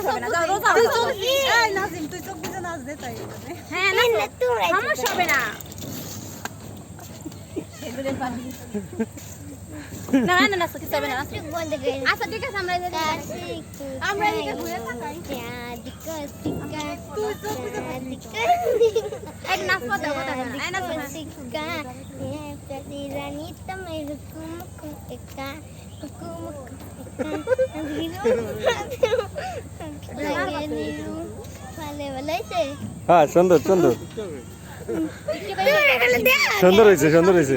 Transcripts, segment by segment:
সমস্যা হবে না যাও রোজা এই নাজিম তুই চোখ বুঝে নাচ দে তাই। হ্যাঁ না সমস্যা হবে না না না না কিছু হবে না নাচো। আচ্ছা ঠিক আছে আমরা। আমরা এদিকে ঘুরে থাকাই এক নাচ করতে হবে, কথা না। এই নাচ করতে। হ্যাঁ সুন্দর সুন্দর। সুন্দর হয়েছে সুন্দর হয়েছে।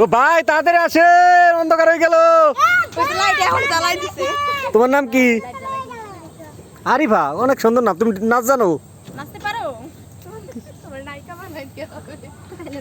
ও ভাই তাড়াতাড়ি আসে অন্ধকার হয়ে গেল। তোমার নাম কি? আরিফা অনেক সুন্দর নাম। তুমি নাচ জানো? নাচতে পারো? তোমার নায়িকা হবে।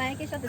নায়কের সাথে